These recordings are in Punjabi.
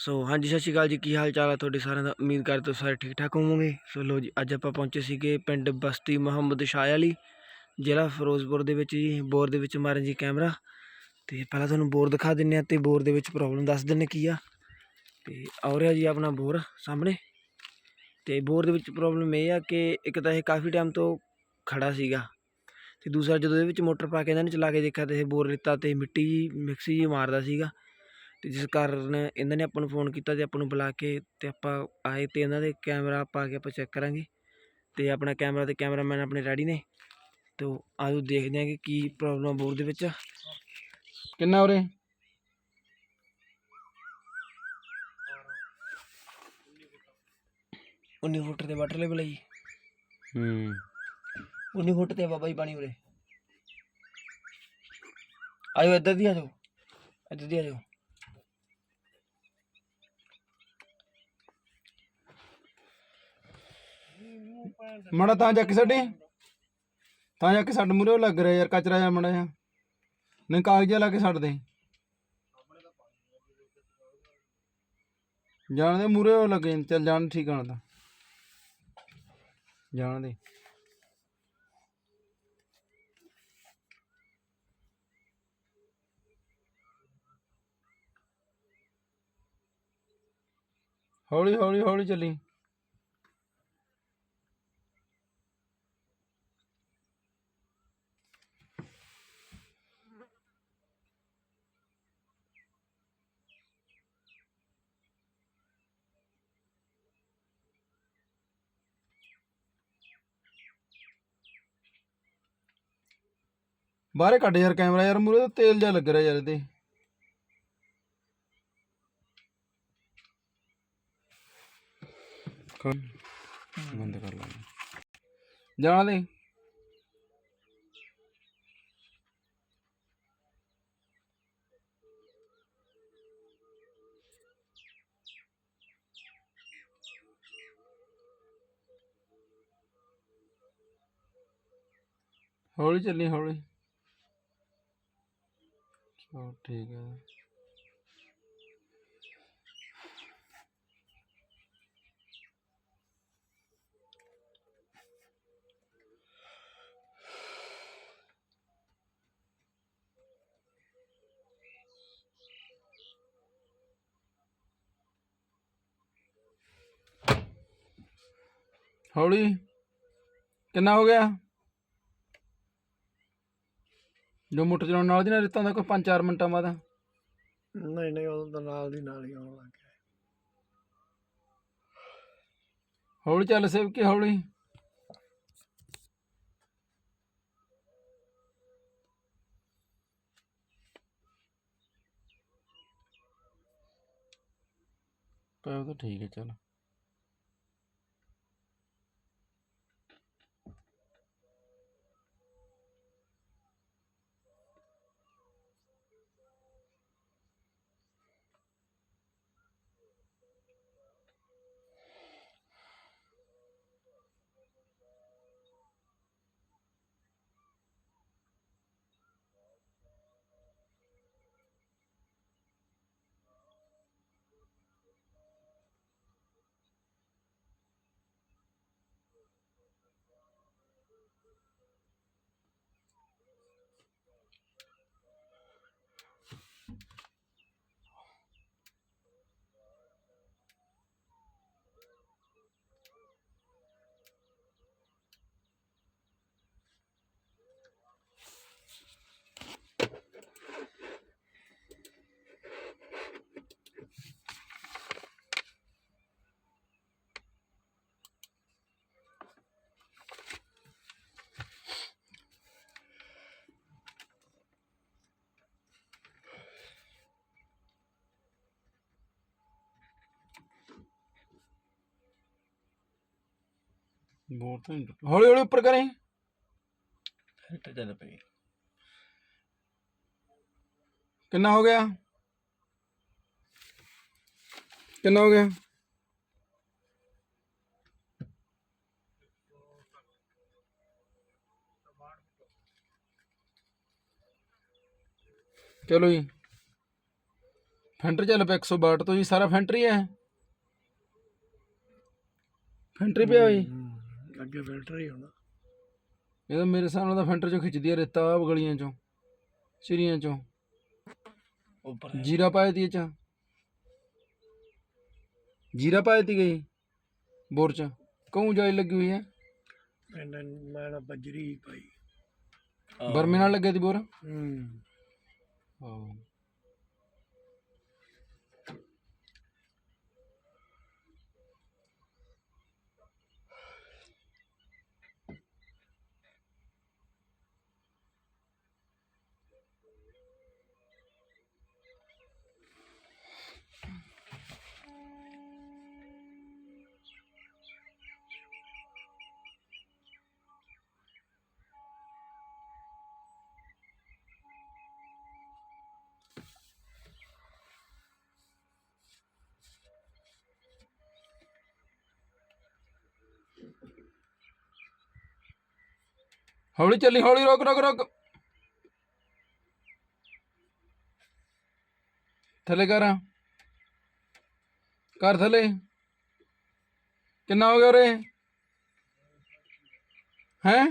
ਸੋ ਹਾਂਜੀ, ਸਤਿ ਸ਼੍ਰੀ ਅਕਾਲ ਜੀ। ਕੀ ਹਾਲ ਚਾਲ ਹੈ ਤੁਹਾਡੇ ਸਾਰਿਆਂ ਦਾ? ਉਮੀਦ ਕਰਦੇ ਤੁਸੀਂ ਸਾਰੇ ਠੀਕ ਠਾਕ ਹੋਵੋਗੇ। ਸੋ ਲੋ ਜੀ, ਅੱਜ ਆਪਾਂ ਪਹੁੰਚੇ ਸੀਗੇ ਪਿੰਡ ਬਸਤੀ ਮੁਹੰਮਦ ਸ਼ਾਹ ਅਲੀ, ਜ਼ਿਲ੍ਹਾ ਫਿਰੋਜ਼ਪੁਰ ਦੇ ਵਿੱਚ ਜੀ, ਬੋਰ ਦੇ ਵਿੱਚ ਮਾਰਨ ਜੀ ਕੈਮਰਾ। ਤੇ ਪਹਿਲਾਂ ਤੁਹਾਨੂੰ ਬੋਰ ਦਿਖਾ ਦਿੰਨੇ ਆ ਤੇ ਬੋਰ ਦੇ ਵਿੱਚ ਪ੍ਰੋਬਲਮ ਦੱਸ ਦਿੰਨੇ ਕੀ ਆ। ਤੇ ਆ ਰਿਹਾ ਜੀ ਆਪਣਾ ਬੋਰ ਸਾਹਮਣੇ। ਤੇ ਬੋਰ ਦੇ ਵਿੱਚ ਪ੍ਰੋਬਲਮ ਇਹ ਆ ਕਿ ਇੱਕ ਤਾਂ ਇਹ ਕਾਫੀ ਟਾਈਮ ਤੋਂ ਖੜਾ ਸੀਗਾ। ਤੇ ਦੂਸਰਾ ਜਦੋਂ ਇਹਦੇ ਵਿੱਚ ਮੋਟਰ ਪਾ ਕੇ ਇਹਨਾਂ ਨੇ ਚਲਾ ਕੇ ਦੇਖਿਆ ਤੇ ਇਹ ਬੋਰ ਰੇਤਾ ਤੇ ਮਿੱਟੀ ਜੀ, ਮਿਕਸੀ ਜੀ ਮਾਰਦਾ ਸੀਗਾ। ਤੇ ਜਿਸ ਕਾਰਨ ਇਹਨਾਂ ਨੇ ਆਪਾਂ ਨੂੰ ਫੋਨ ਕੀਤਾ ਤੇ ਆਪਾਂ ਨੂੰ ਬੁਲਾ ਕੇ ਤੇ ਆਪਾਂ ਆਏ ਤੇ ਇਹਨਾਂ ਦੇ ਕੈਮਰਾ ਪਾ ਕੇ ਆਪਾਂ ਚੈੱਕ ਕਰਾਂਗੇ ਤੇ ਆਪਣਾ ਕੈਮਰਾ ਤੇ ਕੈਮਰਾਮੈਨ ਆਪਣੇ ਰੈਡੀ ਨੇ ਤੇ ਆਜੋ ਦੇਖਦੇ ਹਾਂ ਕਿ ਕੀ ਪ੍ਰੋਬਲਮ ਬੋਰ ਦੇ ਵਿੱਚ। ਕਿੰਨਾ ਉਰੇ? ਉਨੀ ਫੁੱਟ ਤੇ ਵਾਟਰ ਲੈਵਲ ਹੈ ਜੀ। ਹੂੰ। 19 ਫੁੱਟ ਤੇ ਆ ਬਾਬਾ ਜੀ ਪਾਣੀ ਉਰੇ। ਆਜੋ ਇੱਧਰ ਦੀ ਆਜੋ। ਇੱਧਰ ਦੀ ਆਜੋ। ਮੜਾ ਤਾਂ ਜਾ ਕੇ ਸਾਡੇ ਤਾਂ ਜਾ ਕੇ ਸਾਡੇ ਮੂਰੇ ਲੱਗ ਰਿਹਾ ਯਾਰ, ਕਚਰਾ ਜਾ ਮੜਾ ਜਾ ਨਹੀਂ, ਕਾਗਜ਼ਾ ਲਾ ਕੇ ਛੱਡ ਦੇ। ਜਾਣ ਦੇ ਮੂਰੇ ਉਹ ਲੱਗੇ। ਚੱਲ ਜਾਣ ਠੀਕ ਆਣ ਦਾ। ਜਾਣ ਦੇ। ਹੌਲੀ ਹੌਲੀ ਹੌਲੀ ਚੱਲੀ। ਬਾਹਰੇ ਕੱਢ ਯਾਰ ਕੈਮਰਾ ਯਾਰ ਮੂਰੇ ਤਾਂ ਤੇਲ ਜਾ ਲੱਗ ਰਿਹਾ ਯਾਰ ਇਹਦੇ। ਬੰਦ ਕਰ ਲਾ। ਜਾਣ ਦੇ। ਹੌਲੀ ਚੱਲੀ ਹੌਲੀ। ਚਲੋ ਠੀਕ ਹੈ ਹੌਲੀ ਕਿੰਨਾ ਹੋ ਗਿਆ ਜੋ ਮੋਟਰ ਚਲਾਉਣ ਨਾਲ ਦੀ ਨਾ ਰਿੱਤਾਂ ਦਾ ਕੋਈ 5-4 ਮਿੰਟਾਂ ਬਾਅਦ। ਨਹੀਂ ਨਹੀਂ ਉਦੋਂ ਤਾਂ ਨਾਲ ਦੀ ਨਾਲ ਹੀ ਆਉਣ ਲੱਗ ਗਿਆ। ਹੌਲੀ ਚੱਲ ਸੇਵ ਕੇ ਹੌਲੀ। ਪੈਰ ਤਾਂ ਠੀਕ ਹੈ ਚੱਲ। ਬਹੁਤ ਤਾਂ ਹੌਲੀ ਹੌਲੀ ਉੱਪਰ ਕਰੇ। ਹਿੱਟ ਚੱਲ ਪਈ। ਕਿੰਨਾ ਹੋ ਗਿਆ? ਕਿੰਨਾ ਹੋ ਗਿਆ? ਚਲੋ ਜੀ। ਫੈਂਟਰ ਚੱਲ ਪਿਆ 162 ਤੋਂ ਜੀ ਸਾਰਾ ਫੈਂਟਰ ਹੀ। ਫੈਂਟਰ ਪਿਆ ਜੀ ਅੱਗੇ ਫਿਲਟਰ ਹੀ ਹੁੰਦਾ ਇਹ ਤਾਂ ਮੇਰੇ ਹਿਸਾਬ ਨਾਲ ਤਾਂ ਫੈਂਟਰ ਚੋਂ ਖਿੱਚਦੀ ਆ ਰੇਤਾ ਆਹ ਗਲੀਆਂ ਚੋਂ ਸਿਰੀਆਂ ਚੋਂ। ਉੱਪਰ। ਜੀਰਾ ਪਾਇਆ ਤੀ ਇਹ ਚ। ਜੀਰਾ ਪਾਇਆ ਤੀ ਗਈ ਬੋਰ ਚ। ਕਉਂ ਜਾਈ ਲੱਗੀ ਹੋਈ ਹੈ ਪਿੰਡ ਮੈਂ ਨਾ ਬਜਰੀ ਪਾਈ। ਬਰਮੇ ਨਾਲ ਲੱਗੇ ਤੀ ਬੋਰ? ਹੂੰ। ਹਾਂ ਹੌਲੀ ਚੱਲੀ ਹੌਲੀ ਰੋਕ ਰੋਕ ਰੋਕ ਥੱਲੇ ਕਰ ਕਰ ਥੱਲੇ ਕਿੰਨਾ ਹੋ ਗਿਆ ਉਰੇ ਹੈ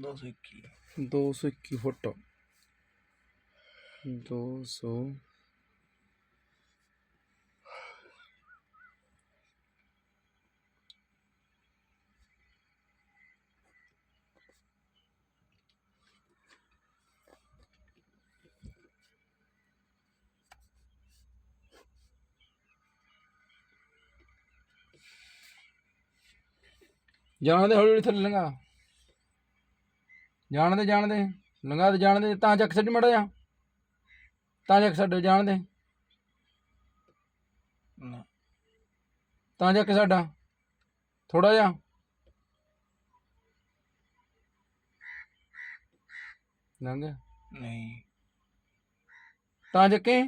221 221 ਫੁੱਟ 200 ਜਾਣ ਦੇ ਹੌਲੀ ਹੌਲੀ ਥੱਲੇ ਲੰਘਾ। ਜਾਣ ਦੇ ਜਾਣ ਦੇ ਲੰਘਾ ਤੇ ਜਾਣ ਦੇ ਤਾਂ ਚੱਕ ਛੱਡੀ ਮੜਾ ਜਾ ਤਾਂ ਚੱਕ ਛੱਡ ਜਾਣ ਦੇ ਨਾ ਤਾਂ ਚੱਕ ਸਾਡਾ। ਥੋੜਾ ਜਿਹਾ। ਲੰਘ। ਨਹੀਂ। ਤਾਂ ਚੱਕੇ।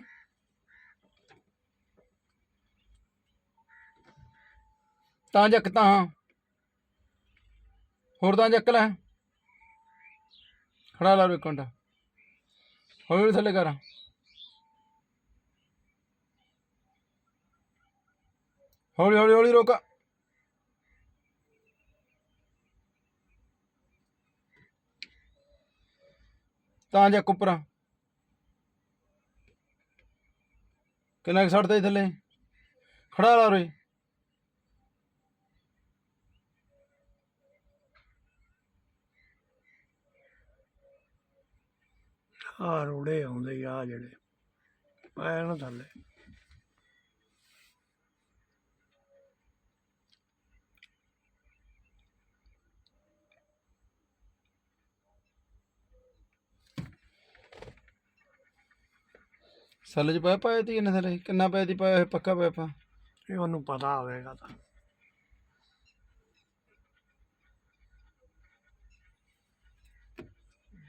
ਤਾਂ ਚੱਕ ਤਾਂ। ਹੋਰ ਤਾਂ ਚੱਕ ਲੈ। ਖੜਾ ਲਾ ਇੱਕ ਘੰਟਾ ਹੌਲੀ ਹੌਲੀ ਥੱਲੇ ਕਰ। ਹੌਲੀ ਹੌਲੀ ਹੌਲੀ ਰੋਕ। ਤਾਂ ਚੱਕ ਉੱਪਰ। ਕਿੰਨਾ ਕੁ ਛੱਡਦਾ ਥੱਲੇ? ਖੜਾ ਲਾ ਰੋਈ ਆ ਰੋੜੇ ਆਉਂਦੇ ਆ ਜਿਹੜੇ। ਪਾਇਆ ਨਾ ਥੱਲੇ। ਸੱਲ ਚ ਪਾਇਆ ਪਾਇਆ ਤੀ ਕਿੰਨੇ ਥੱਲੇ? ਕਿੰਨਾ ਪਾਇਆ ਤੀ? ਪਾਇਆ ਪੱਕਾ ਪਾਇਆ ਪਾ ਇਹ ਉਹਨੂੰ ਪਤਾ ਹੋਵੇਗਾ ਤਾਂ।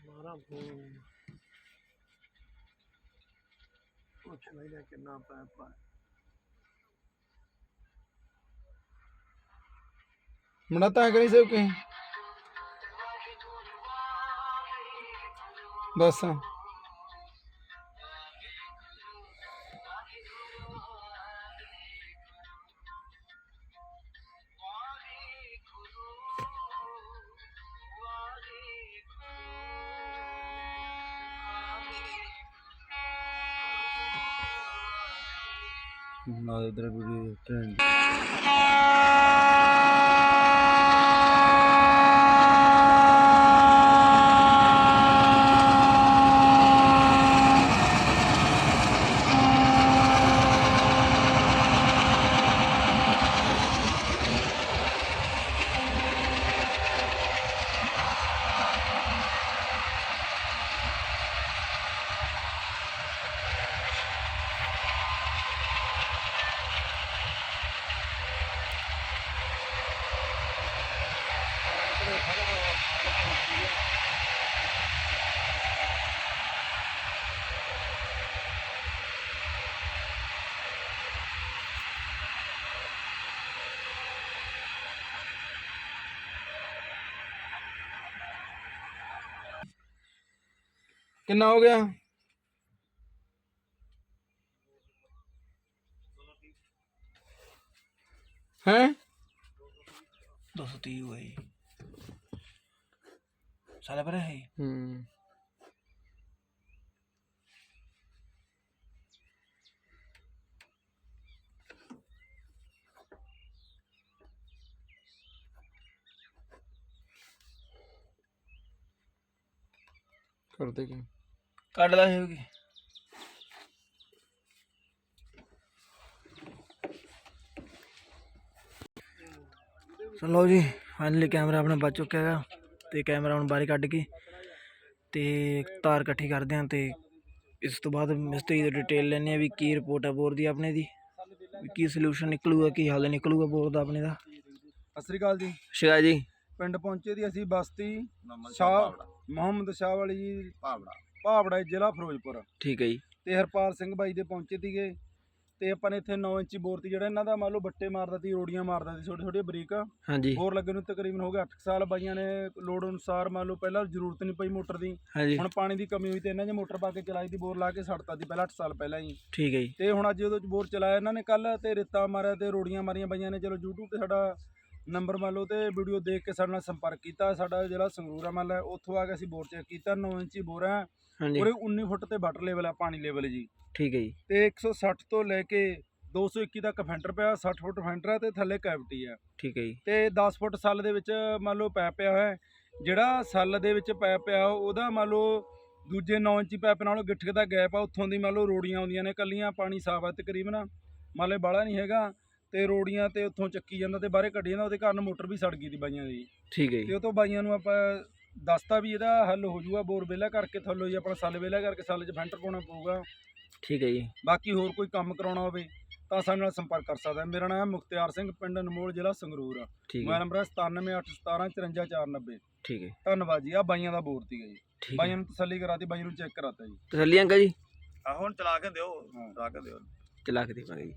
ਮਾਰਾ ਫੋਨ। ਪੁੱਛ ਲੈਣਾ ਕਿੰਨਾ ਪੈ ਪਾ ਮੜਾ ਤਾਂ ਕਰੀ ਸਭ ਕੇ। ਬਸ। ਨਾ ਇਧਰ ਵੀ ਕਿੰਨਾ ਹੋ ਗਿਆ? ਹੈ? 230 ਹੋਈ ਸਾਲਾ ਪਰ ਹੈ ਹੂੰ। ਕਰਦੇ ਕੀ? ਕੱਢ ਲਾ ਹੋਗੀ ਲਓ ਜੀ ਫਾਈਨਲੀ ਕੈਮਰਾ ਆਪਣਾ ਬਚ ਚੁੱਕਿਆ ਹੈਗਾ ਤੇ ਕੈਮਰਾ ਹੁਣ ਬਾਹਰ ਕੱਢ ਕੇ ਤੇ ਤਾਰ ਇਕੱਠੀ ਕਰਦੇ ਹਾਂ ਤੇ ਇਸ ਤੋਂ ਬਾਅਦ ਮਿਸਤਰੀ ਦੀ ਡਿਟੇਲ ਲੈਣੇ ਆ ਵੀ ਕੀ ਰਿਪੋਰਟ ਆ ਬੋਰ ਦੀ ਆਪਣੇ ਦੀ ਕੀ ਸੋਲੂਸ਼ਨ ਨਿਕਲੂਗਾ ਕੀ ਹੱਲ ਨਿਕਲੂਗਾ ਬੋਰ ਦਾ ਆਪਣੇ ਦਾ। ਸਤਿ ਸ੍ਰੀ ਅਕਾਲ ਜੀ। ਸ਼ਿਵਾ ਜੀ। ਪਿੰਡ ਪਹੁੰਚੇ ਦੀ ਅਸੀਂ ਬਸਤੀ ਸ਼ਾਹ ਮੁਹੰਮਦ ਸ਼ਾਹ ਵਾਲੀ ਜੀ ਭਾਵੜਾ ਭਾਵੜਾ ਜ਼ਿਲ੍ਹਾ ਫਿਰੋਜ਼ਪੁਰ। ਠੀਕ ਹੈ ਜੀ। ਤੇ ਹਰਪਾਲ ਸਿੰਘ ਬਾਈ ਦੇ ਪਹੁੰਚੇ ਸੀਗੇ। ਤੇ ਆਪਾਂ ਨੇ ਇੱਥੇ 9 ਇੰਚੀ ਬੋਰ ਤੀ ਜਿਹੜਾ ਇਹਨਾਂ ਦਾ ਮੰਨ ਲਓ ਬੱਟੇ ਮਾਰਦਾ ਸੀ ਰੋੜੀਆਂ ਮਾਰਦਾ ਸੀ ਛੋਟੇ ਛੋਟੇ ਬਰੀਕ। ਹਾਂਜੀ। ਬੋਰ ਲੱਗੇ ਨੂੰ ਤਕਰੀਬਨ ਹੋ ਗਿਆ 8 ਸਾਲ ਬਾਈਆਂ ਨੇ ਲੋੜ ਅਨੁਸਾਰ ਮੰਨ ਲਓ ਪਹਿਲਾਂ ਜ਼ਰੂਰਤ ਨਹੀਂ ਪਈ ਮੋਟਰ ਦੀ। ਹੁਣ ਪਾਣੀ ਦੀ ਕਮੀ ਹੋਈ ਤੇ ਇਹਨਾਂ ਨੇ ਮੋਟਰ ਪਾ ਕੇ ਚਲਾਈ ਦੀ ਬੋਰ ਲਾ ਕੇ ਛੱਡਤਾ ਸੀ ਪਹਿਲਾਂ 8 ਸਾਲ ਪਹਿਲਾਂ ਹੀ। ਠੀਕ ਹੈ ਜੀ। ਤੇ ਹੁਣ ਅੱਜ ਉਹਦੇ ਚ ਬੋਰ ਚਲਾਇਆ ਇਹਨਾਂ ਨੇ ਕੱਲ ਤੇ ਰੇਤਾ ਮਾਰਿਆ ਤੇ ਰੋੜੀਆਂ ਮਾਰੀਆਂ ਬਾਈਆਂ ਨੇ ਚਲੋ YouTube ਤੇ ਸਾਡਾ ਨੰਬਰ ਮੰਨ ਲਓ ਤੇ ਵੀਡੀਓ ਦੇਖ ਕੇ ਸਾਡੇ ਨਾਲ ਸੰਪਰਕ ਕੀਤਾ ਸਾਡਾ ਜਿਹੜਾ ਸੰਗਰੂਰ ਮੰਨ ਲਾ ਉੱਥੋਂ ਆ ਕੇ ਅਸੀਂ ਬੋਰ ਚੈੱਕ ਕੀਤਾ 9 ਇੰਚੀ ਬੋਰ ਹੈ ਹਾਂਜੀ। ਪੂਰੇ 19 ਫੁੱਟ ਤੇ ਵਾਟਰ ਲੈਵਲ ਆ ਪਾਣੀ ਲੈਵਲ ਜੀ। ਠੀਕ ਹੈ ਜੀ। ਤੇ 160 ਤੋਂ ਲੈ ਕੇ 221 ਤੱਕ ਫੈਂਟਰ ਪਿਆ 60 ਫੁੱਟ ਫੈਂਟਰ ਹੈ ਤੇ ਥੱਲੇ ਕੈਵਿਟੀ ਹੈ ਠੀਕ ਹੈ ਜੀ। ਤੇ 10 ਫੁੱਟ ਸੱਲ ਦੇ ਵਿੱਚ ਮੰਨ ਲਓ ਪੈਪ ਪਿਆ ਹੋਇਆ ਹੈ ਜਿਹੜਾ ਸੱਲ ਦੇ ਵਿੱਚ ਪੈਪ ਪਿਆ ਉਹਦਾ ਮੰਨ ਲਓ ਦੂਜੇ 9 ਇੰਚੀ ਪੈਪ ਨਾਲੋਂ ਗਿੱਠਕ ਦਾ ਗੈਪ ਆ ਉੱਥੋਂ ਦੀ ਮੰਨ ਲਓ ਰੋੜੀਆਂ ਆਉਂਦੀਆਂ ਨੇ ਕੱਲੀਆਂ ਪਾਣੀ ਸਾਫ਼ ਆ ਤਕਰੀਬਨ। ਮੰਨ ਲਓ ਬਾਲਾ ਨਹੀਂ ਹੈਗਾ। ਤੇ ਰੋੜੀਆਂ ਤੇ ਉੱਥੋਂ ਚੱਕੀ ਜਾਂਦਾ ਤੇ ਬਾਹਰੇ ਕੱਢੀ ਜਾਂਦਾ ਉਹਦੇ ਕਾਰਨ ਮੋਟਰ ਵੀ ਸੜ ਗਈ ਦੀ ਬਾਈਆਂ ਦੀ। ਠੀਕ ਹੈ ਤੇ ਜੀ ਉਹ ਤੋਂ ਬਾਈਆਂ ਨੂੰ ਆਪਾਂ ਦੱਸਤਾ ਵੀ ਇਹਦਾ ਹੱਲ ਹੋ ਜਾਊਗਾ ਬੋਰ ਵਿਹਲਾ ਕਰਕੇ ਥੱਲੋਂ ਹੀ ਆਪਣਾ ਸੱਲ ਵਿਹਲਾ ਕਰਕੇ ਸੱਲ 'ਚ ਫੈਂਟਰ ਪਾਉਣਾ ਪਊਗਾ। ਠੀਕ ਹੈ ਜੀ। ਬਾਕੀ ਹੋਰ ਕੋਈ ਕੰਮ ਕਰਾਉਣਾ ਹੋਵੇ ਤਾਂ ਸਾਡੇ ਨਾਲ ਸੰਪਰਕ ਕਰ ਸਕਦਾ ਹੈ। ਮੇਰਾ ਨਾਮ ਹੈ ਮੁਖਤਿਆਰ ਸਿੰਘ ਪਿੰਡ ਅਨਮੋਲ ਜ਼ਿਲ੍ਹਾ ਸੰਗਰੂਰ ਆ। ਠੀਕ ਮੋਬਾਈਲ ਹੈ ਨੰਬਰ ਹੈ 9781175490 ਠੀਕ ਹੈ ਧੰਨਵਾਦ ਜੀ ਆ ਬਾਈਆਂ ਦਾ ਬੋਰ ਸੀਗਾ ਜੀ। ਠੀਕ ਹੈ। ਬਾਈਆਂ ਨੂੰ ਤਸੱਲੀ ਕਰਾਤੀ ਬਾਈ ਨੂੰ ਚੈੱਕ ਕਰਾਤਾ ਜੀ। ਤਸੱਲੀ ਅੰਕਲ ਜੀ? ਆ ਹੁਣ ਚਲਾ ਕੇ ਦਿਓ ਹਾਂ। ਚਲਾ ਕੇ ਦਿਓ। ਚਲਾ ਕੇ ਦੇਵਾਂਗੇ ਜੀ।